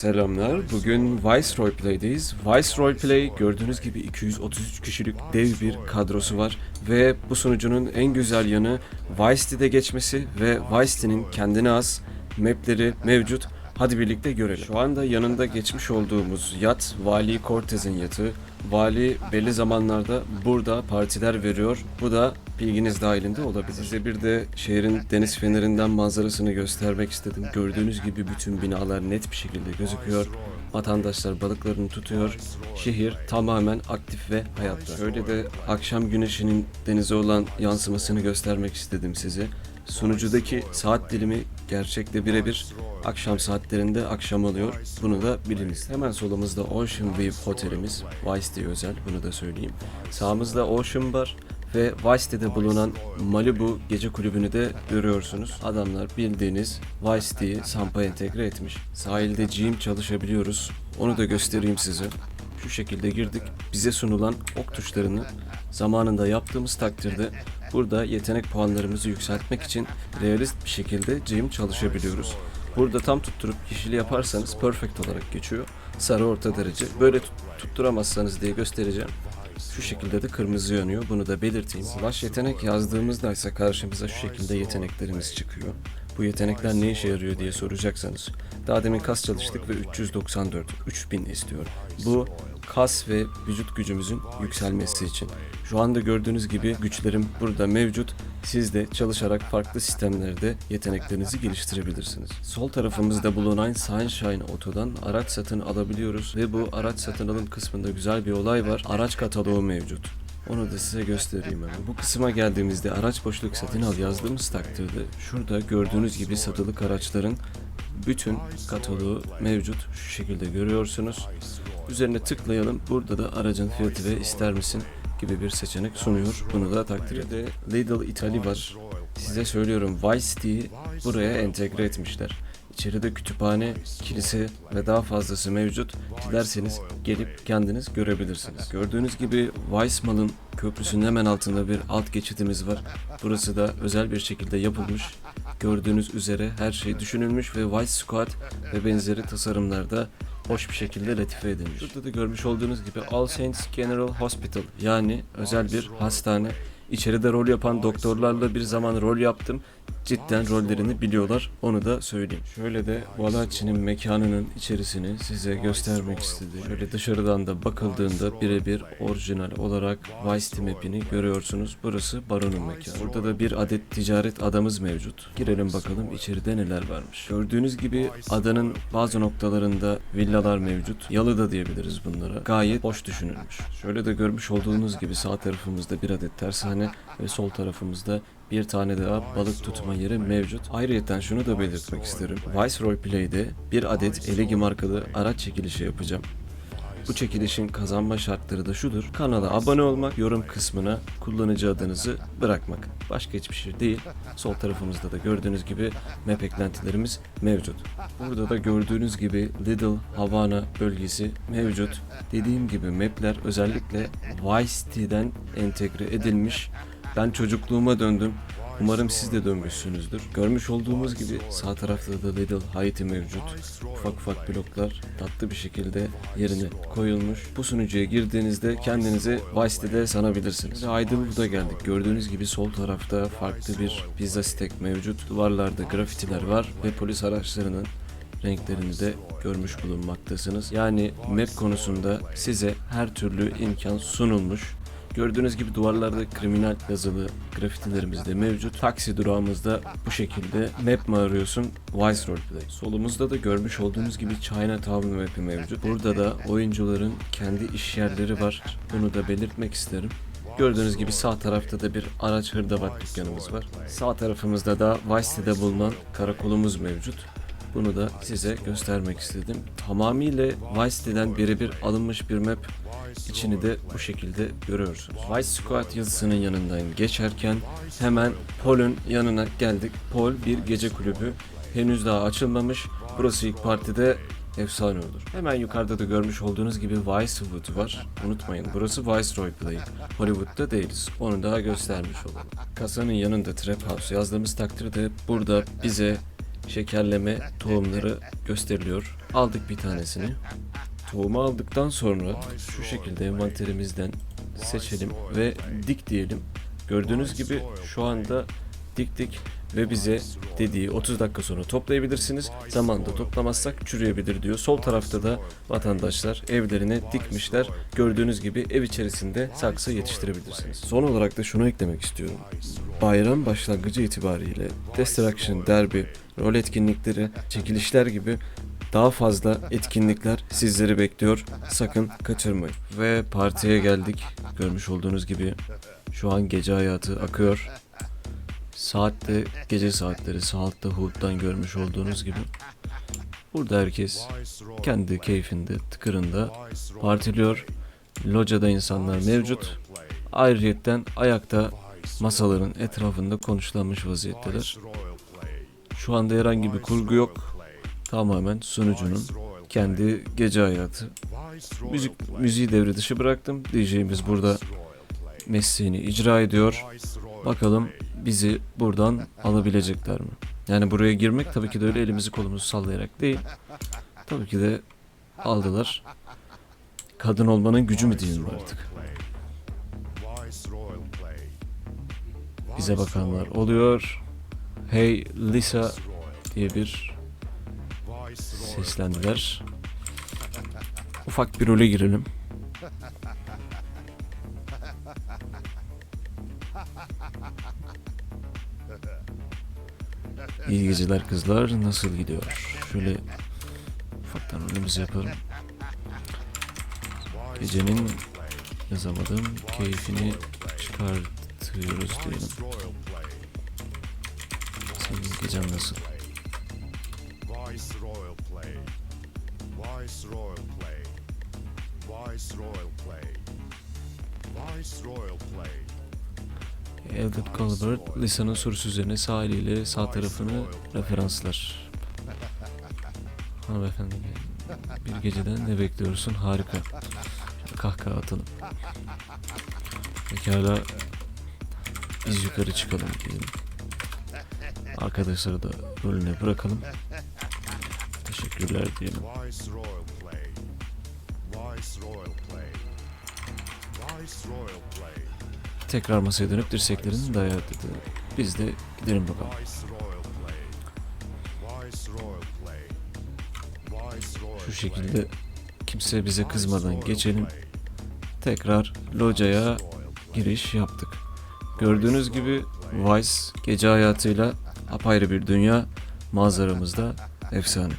Selamlar. Bugün Vice Roleplay'deyiz. Vice Roleplay gördüğünüz gibi 233 kişilik dev bir kadrosu var ve bu sunucunun en güzel yanı Vice geçmesi ve Vice kendine has mapleri mevcut. Hadi birlikte görelim. Şu anda yanında geçmiş olduğumuz yat Vali Cortez'in yatı. Vali belli zamanlarda burada partiler veriyor. Bu da bilginiz dahilinde olabilir. Size bir de şehrin deniz fenerinden manzarasını göstermek istedim. Gördüğünüz gibi bütün binalar net bir şekilde gözüküyor. Vatandaşlar balıklarını tutuyor. Şehir tamamen aktif ve hayatta. Şöyle de akşam güneşinin denize olan yansımasını göstermek istedim size. Sunucudaki saat dilimi gerçekte birebir akşam saatlerinde akşam oluyor. Bunu da biliniz. Hemen solumuzda Ocean View otelimiz. Vice'de özel bunu da söyleyeyim. Sağımızda Ocean Bar ve Vice'de bulunan Malibu gece kulübünü de görüyorsunuz. Adamlar bildiğiniz Vice'yi Samp'a entegre etmiş. Sahilde gym çalışabiliyoruz. Onu da göstereyim size. Şu şekilde girdik. Bize sunulan ok tuşlarını zamanında yaptığımız takdirde burada yetenek puanlarımızı yükseltmek için realist bir şekilde gym çalışabiliyoruz. Burada tam tutturup kişili yaparsanız perfect olarak geçiyor. Sarı orta derece. Böyle tut- tutturamazsanız diye göstereceğim. Şu şekilde de kırmızı yanıyor. Bunu da belirteyim. Slash yetenek yazdığımızda ise karşımıza şu şekilde yeteneklerimiz çıkıyor. Bu yetenekler ne işe yarıyor diye soracaksanız. Daha demin kas çalıştık ve 394, 3000 istiyor. Bu kas ve vücut gücümüzün yükselmesi için. Şu anda gördüğünüz gibi güçlerim burada mevcut. Siz de çalışarak farklı sistemlerde yeteneklerinizi geliştirebilirsiniz. Sol tarafımızda bulunan Sunshine Oto'dan araç satın alabiliyoruz ve bu araç satın alım kısmında güzel bir olay var. Araç kataloğu mevcut. Onu da size göstereyim hemen. Bu kısma geldiğimizde araç boşluk satın al yazdığımız takdirde şurada gördüğünüz gibi satılık araçların bütün kataloğu mevcut. Şu şekilde görüyorsunuz. Üzerine tıklayalım. Burada da aracın fiyatı ve ister misin gibi bir seçenek sunuyor. Bunu da takdir edin. Lidl Italy var. Size söylüyorum Vice City'yi buraya entegre etmişler. İçeride kütüphane, kilise ve daha fazlası mevcut. Dilerseniz gelip kendiniz görebilirsiniz. Gördüğünüz gibi Weissmal'ın köprüsünün hemen altında bir alt geçitimiz var. Burası da özel bir şekilde yapılmış. Gördüğünüz üzere her şey düşünülmüş ve Vice Squad ve benzeri tasarımlarda hoş bir şekilde latife edilmiş. Burada da görmüş olduğunuz gibi All Saints General Hospital yani özel bir hastane. İçeride rol yapan doktorlarla bir zaman rol yaptım. Cidden rollerini biliyorlar. Onu da söyleyeyim. Şöyle de Valachi'nin mekanının içerisini size göstermek istedim. Şöyle dışarıdan da bakıldığında birebir orijinal olarak Vice City map'ini görüyorsunuz. Burası Baron'un mekanı. Burada da bir adet ticaret adamız mevcut. Girelim bakalım içeride neler varmış. Gördüğünüz gibi adanın bazı noktalarında villalar mevcut. Yalı da diyebiliriz bunlara. Gayet hoş düşünülmüş. Şöyle de görmüş olduğunuz gibi sağ tarafımızda bir adet tersane ve sol tarafımızda bir tane daha balık tutma yeri mevcut. Ayrıca şunu da belirtmek isterim. Vice Roleplay'de bir adet Elegi markalı araç çekilişi yapacağım. Bu çekilişin kazanma şartları da şudur. Kanala abone olmak, yorum kısmına kullanıcı adınızı bırakmak. Başka hiçbir şey değil. Sol tarafımızda da gördüğünüz gibi map eklentilerimiz mevcut. Burada da gördüğünüz gibi Little Havana bölgesi mevcut. Dediğim gibi mapler özellikle Vice City'den entegre edilmiş. Ben çocukluğuma döndüm. Umarım siz de dönmüşsünüzdür. Görmüş olduğumuz gibi sağ tarafta da Little Haiti mevcut. Ufak ufak bloklar tatlı bir şekilde yerine koyulmuş. Bu sunucuya girdiğinizde kendinizi Vice'de sanabilirsiniz. Ve Aydınlık'a geldik. Gördüğünüz gibi sol tarafta farklı bir pizza stack mevcut. Duvarlarda grafitiler var ve polis araçlarının renklerini de görmüş bulunmaktasınız. Yani map konusunda size her türlü imkan sunulmuş. Gördüğünüz gibi duvarlarda kriminal yazılı grafitilerimiz de mevcut. Taksi durağımızda bu şekilde map mi arıyorsun? Vice Roleplay. Solumuzda da görmüş olduğunuz gibi Chinatown map'i mevcut. Burada da oyuncuların kendi iş yerleri var. Bunu da belirtmek isterim. Gördüğünüz gibi sağ tarafta da bir araç hırdavat dükkanımız var. Sağ tarafımızda da Vice City'de bulunan karakolumuz mevcut. Bunu da size göstermek istedim. Tamamıyla Vice City'den birebir alınmış bir map. İçini de bu şekilde görüyorsunuz. Vice Squad yazısının yanından geçerken hemen Paul'un yanına geldik. Paul bir gece kulübü. Henüz daha açılmamış. Burası ilk partide efsane olur. Hemen yukarıda da görmüş olduğunuz gibi Vicewood var. Unutmayın burası Vice Roleplay. Hollywood'da değiliz. Onu daha göstermiş olalım. Kasanın yanında Trap House yazdığımız takdirde burada bize şekerleme tohumları gösteriliyor. Aldık bir tanesini. Tohumu aldıktan sonra şu şekilde envanterimizden seçelim ve dik diyelim. Gördüğünüz gibi şu anda diktik ve bize dediği 30 dakika sonra toplayabilirsiniz. Zamanda toplamazsak çürüyebilir diyor. Sol tarafta da vatandaşlar evlerine dikmişler. Gördüğünüz gibi ev içerisinde saksı yetiştirebilirsiniz. Son olarak da şunu eklemek istiyorum. Bayram başlangıcı itibariyle Destruction Derby, rol etkinlikleri, çekilişler gibi daha fazla etkinlikler sizleri bekliyor. Sakın kaçırmayın. Ve partiye geldik. Görmüş olduğunuz gibi şu an gece hayatı akıyor. Saat de gece saatleri saatte Hood'dan görmüş olduğunuz gibi. Burada herkes kendi keyfinde, tıkırında partiliyor. Locada insanlar mevcut. Ayrıyetten ayakta masaların etrafında konuşlanmış vaziyetteler. Şu anda herhangi bir kurgu yok. Tamamen sunucunun kendi gece hayatı. Müzik, müziği devre dışı bıraktım. DJ'miz burada mesleğini icra ediyor. Bakalım bizi buradan alabilecekler mi? Yani buraya girmek tabii ki de öyle elimizi kolumuzu sallayarak değil. Tabii ki de aldılar. Kadın olmanın gücü mü diyeyim artık. Bize bakanlar oluyor. Hey Lisa diye bir seslendiler. Ufak bir role girelim. İyi geceler kızlar. Nasıl gidiyor? Şöyle ufaktan rolümüzü yapalım. Gecenin yazamadım. Keyfini çıkartıyoruz diyelim. Senin gecen nasıl? Vice Royal Play. Eldred Colbert, Lisa'nın sorusu üzerine sağ eliyle sağ tarafını referanslar. Hanımefendi, bir geceden ne bekliyorsun? Harika. Kahkaha atalım. Pekala, biz yukarı çıkalım diyelim. Arkadaşları da rolüne bırakalım. Teşekkürler diyelim. Vice Royal Play. Vice Royal Play. Tekrar masaya dönüp dirseklerini dayağı dedi. Biz de gidelim bakalım. Şu şekilde kimse bize kızmadan geçelim. Tekrar locaya giriş yaptık. Gördüğünüz gibi Vice gece hayatıyla apayrı bir dünya manzaramızda efsane.